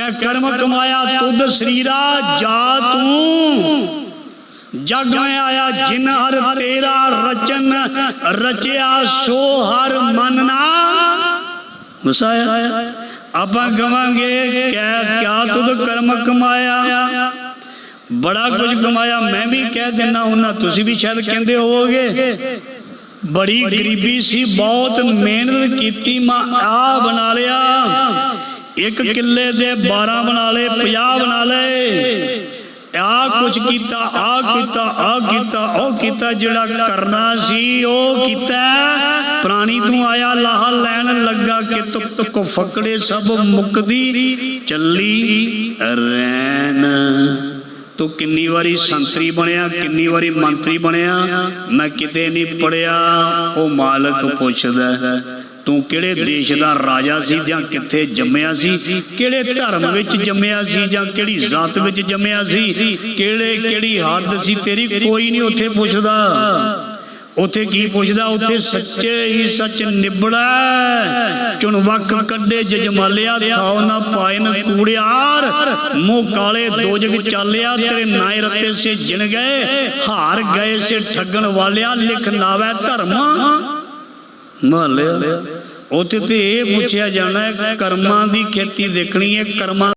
ਕਹਿ ਕਰਮ ਕਮਾਇਆ ਤੁਧ ਸਰੀਰਾ ਜਾ ਤੂੰ। ਜਗ ਮੈਂ ਆਇਆ ਜਿਨ ਹਰ ਤੇਰਾ ਰਚਨ, ਰਚਿਆ ਸੋ ਹਰ ਮਨ ਨਾ। ਵਸਾਇਆ ਆਪਾਂ ਕਵਾਂਗੇ ਕਿਆ ਕਿਆ ਤੁਧ ਕਰਮ ਕਮਾਇਆ। ਬੜਾ ਕੁਝ ਕਮਾਇਆ, ਮੈਂ ਵੀ ਕਹਿ ਦਿੰਨਾ ਉਹਨਾਂ ਤੁਸੀਂ ਵੀ ਸ਼ਾਇਦ ਕਹਿੰਦੇ ਹੋਵੋਗੇ। ਬੜੀ ਗਰੀਬੀ ਸੀ, ਬਹੁਤ ਮਿਹਨਤ ਕੀਤੀ, ਮਾਂ ਆ ਬਣਾ ਲਿਆ। ਇੱਕ ਕਿੱਲੇ ਦੇ 12 ਬਣਾ ਲਏ 50 ਬਣਾ ਲਏ। ਆ ਕੁਝ ਕੀਤਾ, ਆ ਕੀਤਾ ਆ ਕੀਤਾ, ਉਹ ਕੀਤਾ ਜਿਹੜਾ ਕਰਨਾ ਸੀ, ਉਹ ਕੀਤਾ। ਪ੍ਰਾਣੀ ਤੂੰ ਆਇਆ, ਲਾਹ ਲੈਣ ਲੱਗਾ ਕਿ ਤੁਕ ਤੁਕ ਫਕੜੇ ਸਭ ਮੁਕਦੀ ਚੱਲੀ ਰਹਿਣ ਤੂੰ ਕਿੰਨੀ ਵਾਰੀ ਸੰਤਰੀ ਬਣਿਆ, ਕਿੰਨੀ ਵਾਰੀ ਮੰਤਰੀ ਬਣਿਆ, ਮੈਂ ਕਿਤੇ ਨਹੀਂ ਪੜਿਆ, ਉਹ ਮਾਲਕ ਪੁੱਛਦਾ ਹੈ ਤੂੰ ਕਿਹੜੇ ਦੇਸ਼ ਦਾ ਰਾਜਾ ਸੀ ਜਾਂ ਕਿੱਥੇ ਜੰਮਿਆ ਸੀ? ਕਿਹੜੇ ਧਰਮ ਵਿੱਚ ਜੰਮਿਆ ਸੀ ਜਾਂ ਕਿਹੜੀ ਜ਼ਾਤ ਵਿੱਚ ਜੰਮਿਆ ਸੀ? ਕਿਹੜੇ ਕਿਹੜੀ ਹੱਦ ਸੀ? ਤੇਰੀ ਕੋਈ ਨਹੀਂ ਉੱਥੇ ਪੁੱਛਦਾ। ਉੱਥੇ ਕੀ ਪੁੱਛਦਾ? ਉੱਥੇ ਸੱਚੇ ਹੀ ਸੱਚ ਨਿਬੜਾ ਚੁਣ ਵਕ ਕੱਢੇ ਜਜਮਾਲਿਆ, ਥਾਉ ਨਾ ਪਾਇਨ ਕੂੜਿਆਰ ਮੂੰਹ ਕਾਲੇ ਦੋਜਗ ਚਾਲਿਆ, ਤੇਰੇ ਨਾਏ ਰੱਤੇ ਸੇ ਜਿਣ ਗਏ। ਹਾਰ ਗਏ ਸੇ ਠੱਗਣ ਵਾਲਿਆ, ਲਿਖ ਨਾਵੇ ਧਰਮ। ਮਹਲਿਆ ਉੱਥੇ ਤੇ ਇਹ ਪੁੱਛਿਆ ਜਾਣਾ ਹੈ ਕਰਮਾਂ ਦੀ ਖੇਤੀ ਦੇਖਣੀ ਹੈ ਕਰਮਾਂ